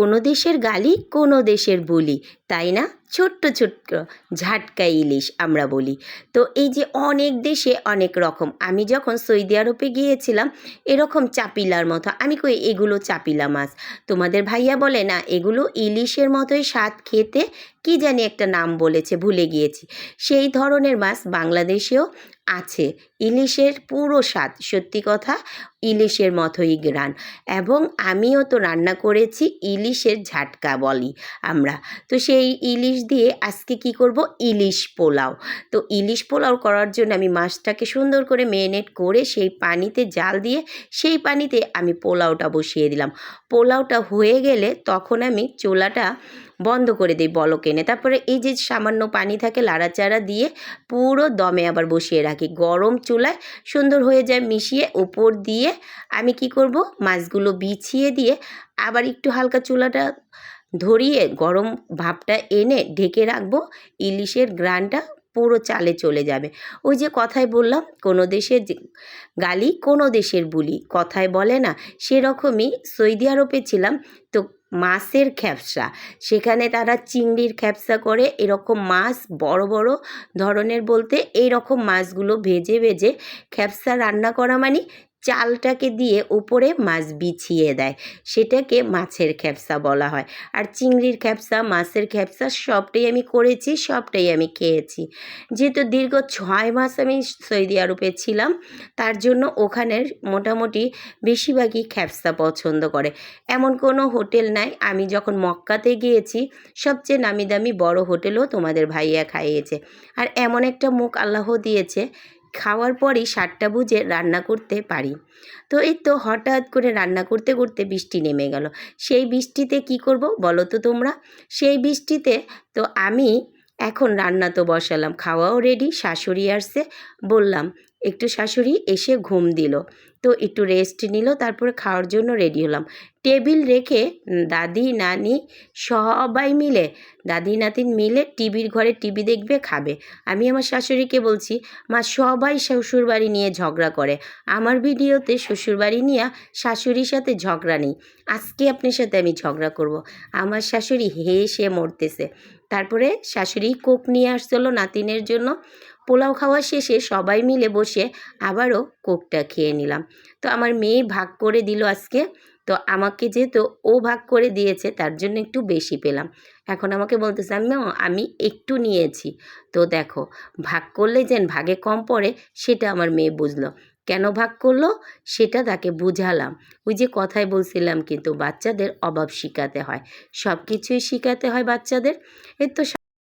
কোনো দেশের গালি, কোনো দেশের বলি। তাই না? ছোট্ট ছোট্ট ঝাটকা ইলিশ আমরা বলি। তো এই যে অনেক দেশে অনেক রকম, আমি যখন সৌদি আরবে গিয়েছিলাম, এরকম চাপিলার মতো, আমি কই এগুলো চাপিলা মাছ? তোমাদের ভাইয়া বলে, না, এগুলো ইলিশের মতোই স্বাদ খেতে, কি জানি একটা নাম বলেছে, ভুলে গিয়েছি। সেই ধরনের মাছ বাংলাদেশেও আছে। ইলিশের পুরো স্বাদ, সত্যি কথা ইলিশের মতোই গ্রান। এবং আমিও তো রান্না করেছি ইলিশের ঝাটকা বলি আমরা। তো সেই ইলিশ দিয়ে আজকে কি করব? ইলিশ পোলাও। তো ইলিশ পোলাও করার জন্য আমি মাছটাকে সুন্দর করে মেরিনেট করে সেই পানিতে জাল দিয়ে সেই পানিতে আমি পোলাওটা বসিয়ে দিলাম। পোলাওটা হয়ে গেলে তখন আমি চোলাটা বন্ধ করে দিই বলক এনে। তারপরে এই যে সামান্য পানি থাকে লাড়াচাড়া দিয়ে পুরো দমে আবার বসিয়ে রাখি। গরম চুলায় সুন্দর হয়ে যায় মিশিয়ে উপর দিয়ে আমি কি করব? মাছগুলো বিছিয়ে দিয়ে আবার একটু হালকা চুলাটা ধরিয়ে গরম ভাপটা এনে ঢেকে রাখব। ইলিশের গ্রানটা পুরো চালে চলে যাবে। ওই যে কথায় বললাম, কোনো দেশের গালি, কোনো দেশের বুলি। কথায় বলে না, সেরকমই সৌদি আরবে ছিলাম, তো মাছের খ্যাপসা। সেখানে তারা চিংড়ির খ্যাপসা করে, এরকম মাছ বড় বড় ধরনের বলতে এই রকম মাছগুলো ভেজে ভেজে খ্যাপসা রান্না করা মানে চালটাকে দিয়ে উপরে মাছ বিছিয়ে দেয়। সেটাকে মাছের খ্যাপসা বলা হয়। আর চিংড়ির খ্যাপসা, মাছের খ্যাপসা সবটাই আমি করেছি, সবটাই আমি খেয়েছি। যেহেতু দীর্ঘ ছয় মাস আমি সৌদি আরবে ছিলাম, তার জন্য ওখানের মোটামুটি বেশিরভাগই খ্যাপসা পছন্দ করে। এমন কোনো হোটেল নাই। আমি যখন মক্কাতে গিয়েছি, সবচেয়ে নামি দামি বড় হোটেলও তোমাদের ভাইয়া খাইয়েছে। আর এমন একটা মুখ আল্লাহ দিয়েছে খাওয়ার পরেই সাতটা বুঝে রান্না করতে পারি। তো এই তো হঠাৎ করে রান্না করতে করতে বৃষ্টি নেমে গেল। সেই বৃষ্টিতে কি করব বলো তো তোমরা? সেই বৃষ্টিতে তো আমি এখন রান্না তো বসালাম, খাওয়াও রেডি শাশুড়ি আসছে, বললাম একটু শাশুড়ি এসে ঘুম দিল। তো একটু রেস্ট নিল, তারপরে খাওয়ার জন্য রেডি হলাম। টেবিল রেখে দাদি, নানি সবাই মিলে, দাদি, নাতিন মিলে টিভির ঘরে টিভি দেখবে, খাবে। আমি আমার শাশুড়িকে বলছি, মা, সবাই শ্বশুরবাড়ি নিয়ে ঝগড়া করে। আমার ভিডিওতে শ্বশুরবাড়ি নিয়ে শাশুড়ির সাথে ঝগড়া নেই। আজকে আপনার সাথে আমি ঝগড়া করব। আমার শাশুড়ি হেসে মরতেছে। তারপরে শাশুড়ি কোক নিয়ে আসছিল নাতিনের জন্য। পোলাও খাওয়া শেষে সবাই মিলে বসে আবারও কোকটা খেয়ে নিলাম। তো আমার মেয়ে ভাগ করে দিল আজকে। তো আমাকে যেহেতু ও ভাগ করে দিয়েছে, তার জন্য একটু বেশি পেলাম। এখন আমাকে বলতেছে আমি আমি একটু নিয়েছি। তো দেখো, ভাগ করলে যেন ভাগে কম পড়ে, সেটা আমার মেয়ে বুঝলো। কেন ভাগ করল? সেটা তাকে বুঝালাম। ওই যে কথায় বলছিলাম কিন্তু বাচ্চাদের অভাব শিখাতে হয়। সব কিছুই শিখাতে হয় বাচ্চাদের। এর তো